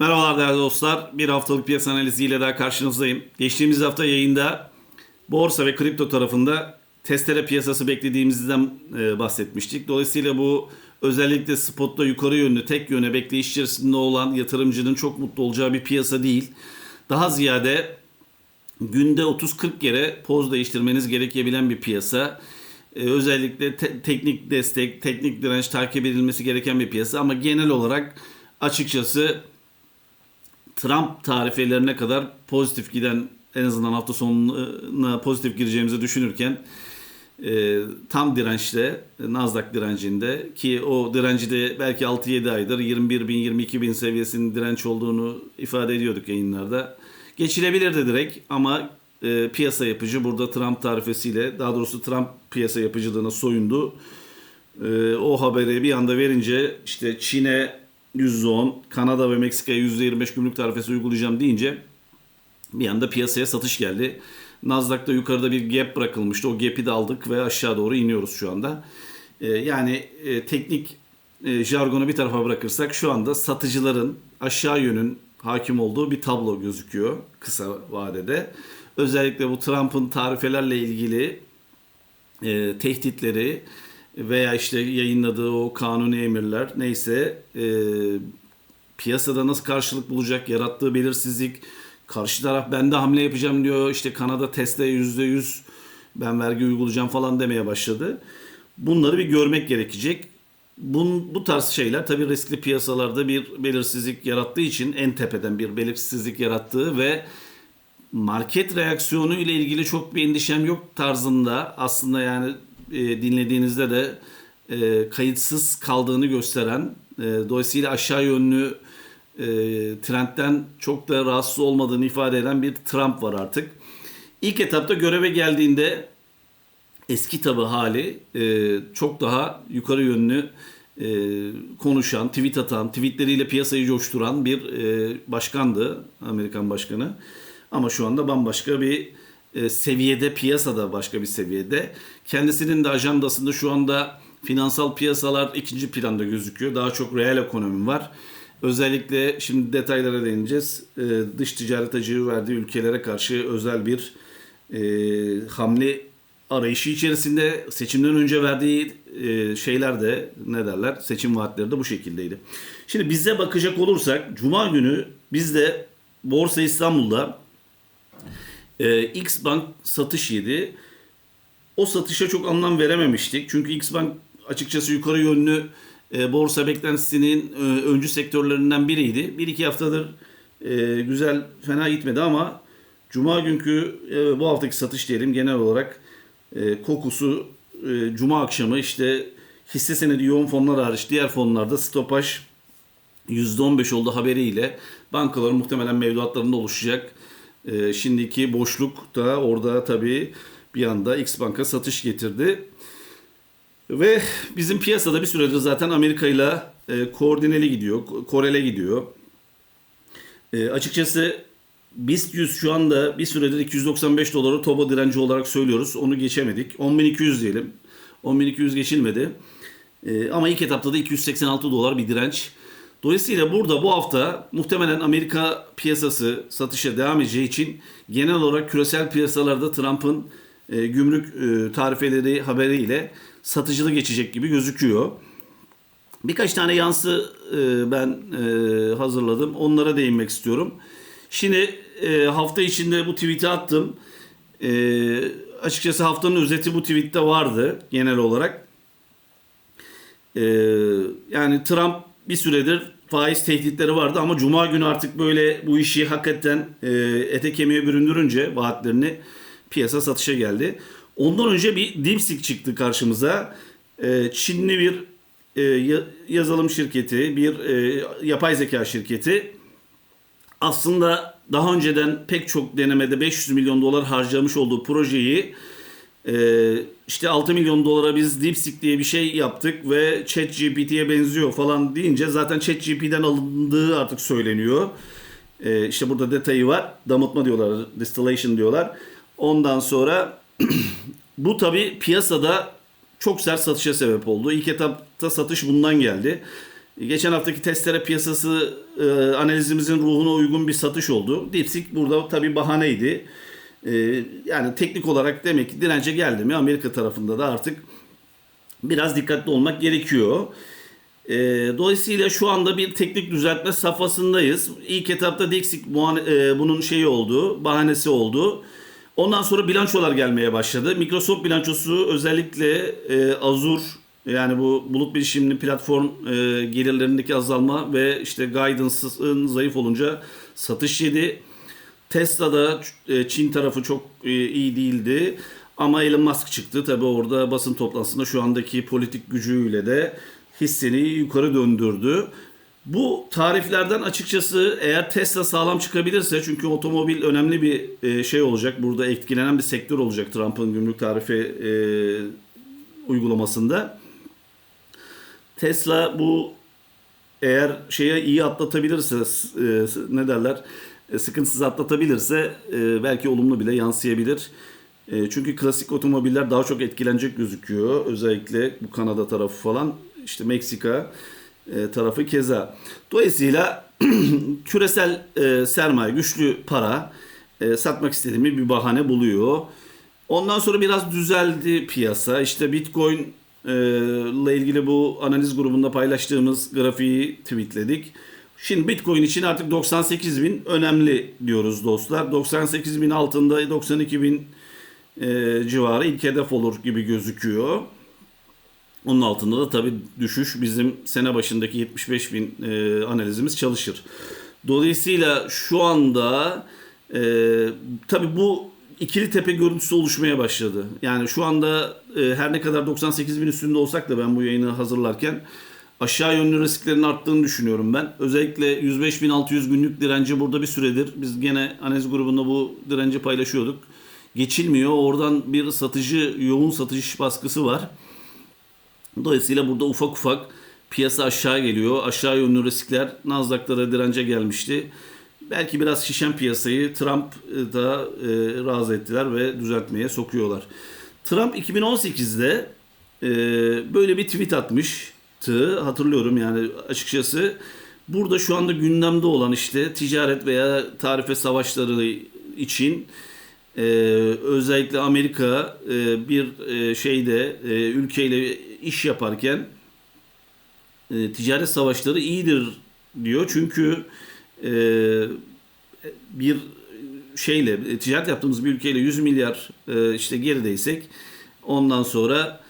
Merhabalar değerli dostlar. Bir haftalık piyasa analiziyle daha karşınızdayım. Geçtiğimiz hafta yayında borsa ve kripto tarafında testere piyasası beklediğimizden e, bahsetmiştik. Dolayısıyla bu özellikle spotta yukarı yönlü tek yöne bekleyiş içerisinde olan yatırımcının çok mutlu olacağı bir piyasa değil. Daha ziyade günde 30-40 kere poz değiştirmeniz gerekebilen bir piyasa. Ee, özellikle te- teknik destek, teknik direnç takip edilmesi gereken bir piyasa ama genel olarak açıkçası Trump tarifelerine kadar pozitif giden en azından hafta sonuna pozitif gireceğimizi düşünürken e, tam dirençte Nasdaq direncinde ki o direnci de belki 6-7 aydır 21 bin 22 bin seviyesinin direnç olduğunu ifade ediyorduk yayınlarda. Geçilebilirdi direkt ama e, piyasa yapıcı burada Trump tarifesiyle daha doğrusu Trump piyasa yapıcılığına soyundu. E, o haberi bir anda verince işte Çin'e %10, Kanada ve Meksika'ya %25 gümrük tarifesi uygulayacağım deyince bir anda piyasaya satış geldi. Nasdaq'ta yukarıda bir gap bırakılmıştı. O gap'i de aldık ve aşağı doğru iniyoruz şu anda. Ee, yani e, teknik e, jargonu bir tarafa bırakırsak şu anda satıcıların aşağı yönün hakim olduğu bir tablo gözüküyor kısa vadede. Özellikle bu Trump'ın tarifelerle ilgili e, tehditleri veya işte yayınladığı o kanuni emirler neyse e, piyasada nasıl karşılık bulacak yarattığı belirsizlik karşı taraf ben de hamle yapacağım diyor işte Kanada Tesla yüzde yüz ben vergi uygulayacağım falan demeye başladı. Bunları bir görmek gerekecek. Bun, bu tarz şeyler tabii riskli piyasalarda bir belirsizlik yarattığı için en tepeden bir belirsizlik yarattığı ve market reaksiyonu ile ilgili çok bir endişem yok tarzında aslında yani e, dinlediğinizde de e, kayıtsız kaldığını gösteren e, dolayısıyla aşağı yönlü e, trendten çok da rahatsız olmadığını ifade eden bir Trump var artık. İlk etapta göreve geldiğinde eski tabi hali e, çok daha yukarı yönlü e, konuşan, tweet atan, tweetleriyle piyasayı coşturan bir e, başkandı Amerikan başkanı. Ama şu anda bambaşka bir e, seviyede, piyasada başka bir seviyede. Kendisinin de ajandasında şu anda finansal piyasalar ikinci planda gözüküyor. Daha çok reel ekonomi var. Özellikle şimdi detaylara değineceğiz. E, dış ticaret açığı verdiği ülkelere karşı özel bir e, hamle arayışı içerisinde seçimden önce verdiği e, şeyler de ne derler seçim vaatleri de bu şekildeydi. Şimdi bize bakacak olursak Cuma günü bizde Borsa İstanbul'da e, X Bank satış yedi. O satışa çok anlam verememiştik. Çünkü X Bank açıkçası yukarı yönlü e, borsa beklentisinin e, öncü sektörlerinden biriydi. Bir iki haftadır e, güzel fena gitmedi ama Cuma günkü bu haftaki satış diyelim genel olarak kokusu Cuma akşamı işte hisse senedi yoğun fonlar hariç diğer fonlarda stopaj %15 oldu haberiyle bankaların muhtemelen mevduatlarında oluşacak e, şimdiki boşluk da orada tabii bir anda X Bank'a satış getirdi. Ve bizim piyasada bir süredir zaten Amerika ile e, koordineli gidiyor, korele gidiyor. E, açıkçası BIST 100 şu anda bir süredir 295 doları toba direnci olarak söylüyoruz. Onu geçemedik. 10.200 diyelim. 10.200 geçilmedi. E, ama ilk etapta da 286 dolar bir direnç. Dolayısıyla burada bu hafta muhtemelen Amerika piyasası satışa devam edeceği için genel olarak küresel piyasalarda Trump'ın e, gümrük e, tarifeleri haberiyle satıcılı geçecek gibi gözüküyor. Birkaç tane yansı e, ben e, hazırladım. Onlara değinmek istiyorum. Şimdi e, hafta içinde bu tweet'i attım. E, açıkçası haftanın özeti bu tweette vardı genel olarak. E, yani Trump bir süredir faiz tehditleri vardı ama Cuma günü artık böyle bu işi hakikaten e, ete kemiğe büründürünce vaatlerini piyasa satışa geldi. Ondan önce bir DeepSeek çıktı karşımıza. E, Çinli bir e, yazılım şirketi, bir e, yapay zeka şirketi aslında daha önceden pek çok denemede 500 milyon dolar harcamış olduğu projeyi e, işte 6 milyon dolara biz DeepSeek diye bir şey yaptık ve ChatGPT'ye benziyor falan deyince zaten ChatGPT'den alındığı artık söyleniyor. E, işte burada detayı var. Damıtma diyorlar, distillation diyorlar. Ondan sonra bu tabi piyasada çok sert satışa sebep oldu. İlk etapta satış bundan geldi. Geçen haftaki testere piyasası e, analizimizin ruhuna uygun bir satış oldu. DeepSeek burada tabii bahaneydi. E, yani teknik olarak demek ki dirence geldi mi Amerika tarafında da artık biraz dikkatli olmak gerekiyor. E, dolayısıyla şu anda bir teknik düzeltme safhasındayız. İlk etapta Dixik e, bunun şeyi oldu, bahanesi oldu. Ondan sonra bilançolar gelmeye başladı. Microsoft bilançosu özellikle e, Azure yani bu bulut bilişimli platform e, gelirlerindeki azalma ve işte guidance'ın zayıf olunca satış yedi. Tesla'da e, Çin tarafı çok e, iyi değildi. Ama Elon Musk çıktı. Tabi orada basın toplantısında şu andaki politik gücüyle de hisseni yukarı döndürdü. Bu tariflerden açıkçası eğer Tesla sağlam çıkabilirse çünkü otomobil önemli bir e, şey olacak. Burada etkilenen bir sektör olacak Trump'ın gümrük tarifi uygulamasında. Tesla bu eğer şeye iyi atlatabilirse ne derler sıkıntısız atlatabilirse e, belki olumlu bile yansıyabilir. E, çünkü klasik otomobiller daha çok etkilenecek gözüküyor. Özellikle bu Kanada tarafı falan işte Meksika e, tarafı keza. Dolayısıyla küresel e, sermaye, güçlü para e, satmak istediğimi bir bahane buluyor. Ondan sonra biraz düzeldi piyasa. İşte Bitcoin e, ile ilgili bu analiz grubunda paylaştığımız grafiği tweetledik. Şimdi Bitcoin için artık 98 bin önemli diyoruz dostlar. 98 bin altında 92 bin e, civarı ilk hedef olur gibi gözüküyor. Onun altında da tabii düşüş bizim sene başındaki 75 bin e, analizimiz çalışır. Dolayısıyla şu anda e, tabii bu ikili tepe görüntüsü oluşmaya başladı. Yani şu anda e, her ne kadar 98 bin üstünde olsak da ben bu yayını hazırlarken aşağı yönlü risklerin arttığını düşünüyorum ben. Özellikle 105.600 günlük direnci burada bir süredir. Biz gene analiz grubunda bu direnci paylaşıyorduk. Geçilmiyor. Oradan bir satıcı, yoğun satış baskısı var. Dolayısıyla burada ufak ufak piyasa aşağı geliyor. Aşağı yönlü riskler Nasdaq'lara dirence gelmişti. Belki biraz şişen piyasayı Trump da e, razı ettiler ve düzeltmeye sokuyorlar. Trump 2018'de e, böyle bir tweet atmıştı. Hatırlıyorum yani açıkçası. Burada şu anda gündemde olan işte ticaret veya tarife savaşları için e, özellikle Amerika e, bir e, şeyde e, ülkeyle iş yaparken e, ticaret savaşları iyidir diyor. Çünkü e, bir şeyle ticaret yaptığımız bir ülkeyle 100 milyar e, işte gerideysek ondan sonra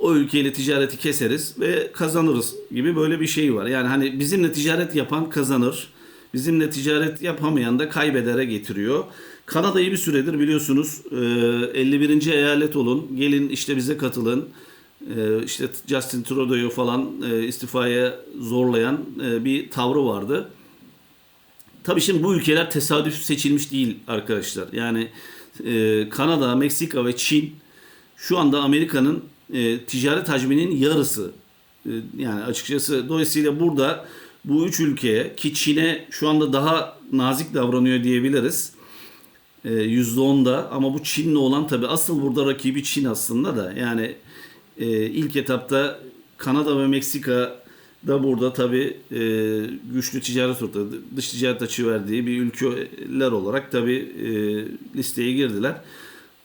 o ülkeyle ticareti keseriz ve kazanırız gibi böyle bir şey var. Yani hani bizimle ticaret yapan kazanır. Bizimle ticaret yapamayan da kaybedere getiriyor. Kanada'yı bir süredir biliyorsunuz 51. E, eyalet olun. Gelin işte bize katılın. İşte Justin Trudeau'yu falan istifaya zorlayan bir tavrı vardı. Tabii şimdi bu ülkeler tesadüf seçilmiş değil arkadaşlar. Yani e, Kanada, Meksika ve Çin şu anda Amerika'nın e, ticaret hacminin yarısı. E, yani açıkçası dolayısıyla burada bu üç ülkeye ki Çin'e şu anda daha nazik davranıyor diyebiliriz. E, %10'da ama bu Çin'le olan tabi asıl burada rakibi Çin aslında da yani e, ilk etapta Kanada ve Meksika da burada tabi e, güçlü ticaret ortağı, dış ticaret açığı verdiği bir ülkeler olarak tabi e, listeye girdiler.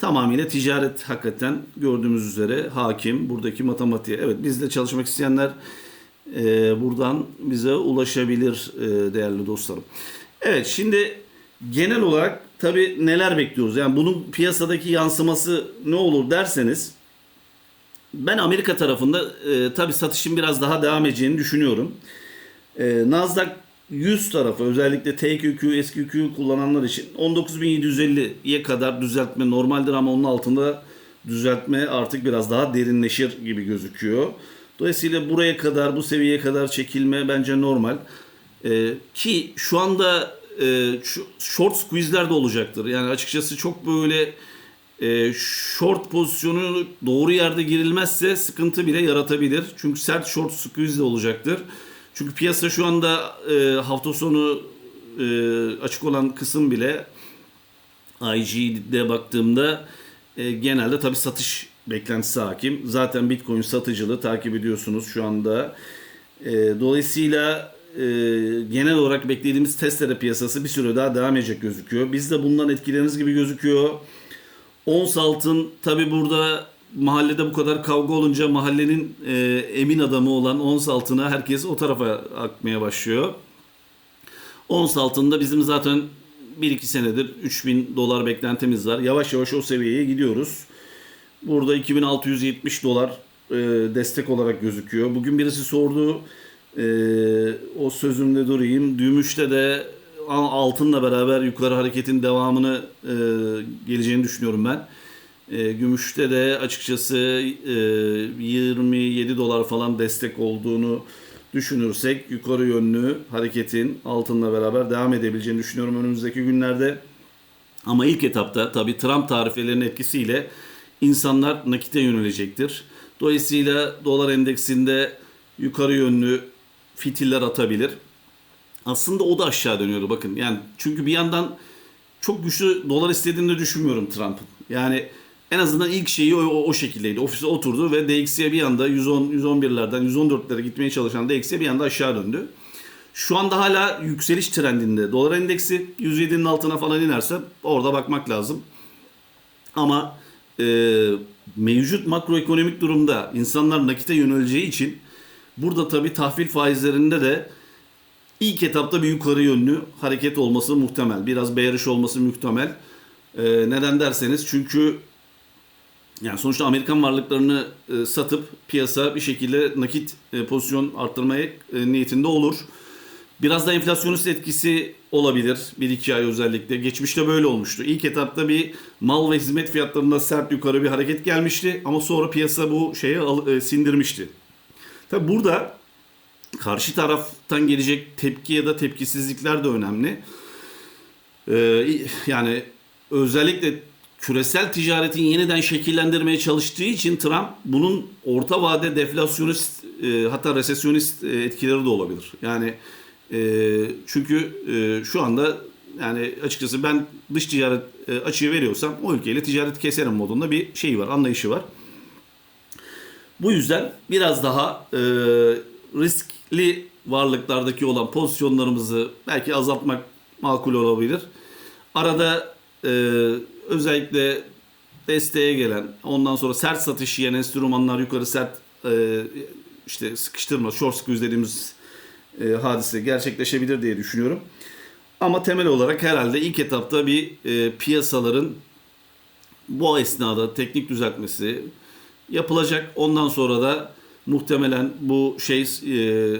Tamamıyla ticaret hakikaten gördüğümüz üzere hakim buradaki matematiğe. Evet bizde çalışmak isteyenler e, buradan bize ulaşabilir e, değerli dostlarım. Evet şimdi genel olarak tabi neler bekliyoruz? Yani bunun piyasadaki yansıması ne olur derseniz ben Amerika tarafında e, tabii satışın biraz daha devam edeceğini düşünüyorum. E, Nasdaq 100 tarafı özellikle TQQ, SQQ kullananlar için 19.750'ye kadar düzeltme normaldir ama onun altında düzeltme artık biraz daha derinleşir gibi gözüküyor. Dolayısıyla buraya kadar, bu seviyeye kadar çekilme bence normal. E, ki şu anda e, short squeeze'ler de olacaktır. Yani açıkçası çok böyle e, short pozisyonu doğru yerde girilmezse sıkıntı bile yaratabilir. Çünkü sert short squeeze de olacaktır. Çünkü piyasa şu anda e, hafta sonu e, açık olan kısım bile IG'de baktığımda e, genelde tabi satış beklentisi hakim. Zaten Bitcoin satıcılığı takip ediyorsunuz şu anda. E, dolayısıyla e, genel olarak beklediğimiz testere piyasası bir süre daha devam edecek gözüküyor. Biz de bundan etkileriniz gibi gözüküyor. Ons altın tabi burada mahallede bu kadar kavga olunca mahallenin e, emin adamı olan ons altına herkes o tarafa akmaya başlıyor. Ons altında bizim zaten 1-2 senedir 3000 dolar beklentimiz var. Yavaş yavaş o seviyeye gidiyoruz. Burada 2670 dolar e, destek olarak gözüküyor. Bugün birisi sordu. e, o sözümde durayım. Gümüşte de altınla beraber yukarı hareketin devamını e, geleceğini düşünüyorum ben. E, gümüşte de açıkçası e, 27 dolar falan destek olduğunu düşünürsek yukarı yönlü hareketin altınla beraber devam edebileceğini düşünüyorum önümüzdeki günlerde. Ama ilk etapta tabii Trump tarifelerinin etkisiyle insanlar nakite yönelecektir. Dolayısıyla dolar endeksinde yukarı yönlü fitiller atabilir. Aslında o da aşağı dönüyordu bakın. Yani çünkü bir yandan çok güçlü dolar istediğini de düşünmüyorum Trump'ın. Yani en azından ilk şeyi o, o, o şekildeydi. Ofise oturdu ve DXY bir anda 110 111'lerden 114'lere gitmeye çalışan DXY bir anda aşağı döndü. Şu anda hala yükseliş trendinde. Dolar endeksi 107'nin altına falan inerse orada bakmak lazım. Ama e, mevcut makroekonomik durumda insanlar nakite yöneleceği için burada tabii tahvil faizlerinde de ilk etapta bir yukarı yönlü hareket olması muhtemel. Biraz bearish olması muhtemel. E, neden derseniz çünkü yani sonuçta Amerikan varlıklarını e, satıp piyasa bir şekilde nakit e, pozisyon arttırmaya e, niyetinde olur. Biraz da enflasyonist etkisi olabilir. 1-2 ay özellikle. Geçmişte böyle olmuştu. İlk etapta bir mal ve hizmet fiyatlarında sert yukarı bir hareket gelmişti. Ama sonra piyasa bu şeye e, sindirmişti. Tabi burada karşı taraftan gelecek tepki ya da tepkisizlikler de önemli. Ee, yani özellikle küresel ticaretin yeniden şekillendirmeye çalıştığı için Trump bunun orta vade deflasyonist e, hatta resesyonist e, etkileri de olabilir. Yani e, çünkü e, şu anda yani açıkçası ben dış ticaret e, açığı veriyorsam o ülkeyle ticaret keserim modunda bir şey var, anlayışı var. Bu yüzden biraz daha e, riskli varlıklardaki olan pozisyonlarımızı belki azaltmak makul olabilir. Arada e, özellikle desteğe gelen, ondan sonra sert satış yiyen enstrümanlar yukarı sert e, işte sıkıştırma, short squeeze dediğimiz e, hadise gerçekleşebilir diye düşünüyorum. Ama temel olarak herhalde ilk etapta bir e, piyasaların bu esnada teknik düzeltmesi yapılacak. Ondan sonra da muhtemelen bu şey e,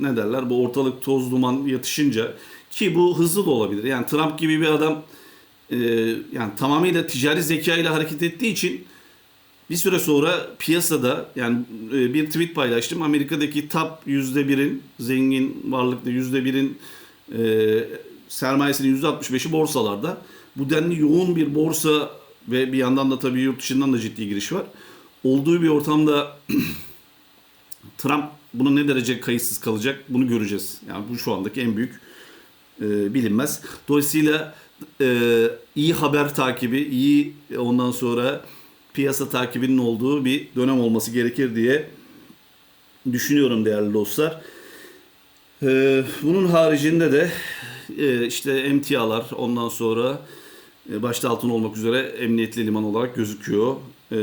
ne derler bu ortalık toz duman yatışınca ki bu hızlı da olabilir. Yani Trump gibi bir adam e, yani tamamıyla ticari zeka ile hareket ettiği için bir süre sonra piyasada yani e, bir tweet paylaştım. Amerika'daki top %1'in zengin varlıklı %1'in e, sermayesinin %65'i borsalarda. Bu denli yoğun bir borsa ve bir yandan da tabii yurt dışından da ciddi giriş var. Olduğu bir ortamda Trump bunu ne derece kayıtsız kalacak bunu göreceğiz. Yani bu şu andaki en büyük e, bilinmez. Dolayısıyla e, iyi haber takibi, iyi e, ondan sonra piyasa takibinin olduğu bir dönem olması gerekir diye düşünüyorum değerli dostlar. E, bunun haricinde de e, işte emtialar ondan sonra e, başta altın olmak üzere emniyetli liman olarak gözüküyor e,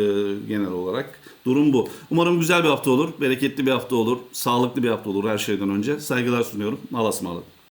genel olarak. Durum bu. Umarım güzel bir hafta olur, bereketli bir hafta olur, sağlıklı bir hafta olur her şeyden önce. Saygılar sunuyorum. Allah'a ısmarladık.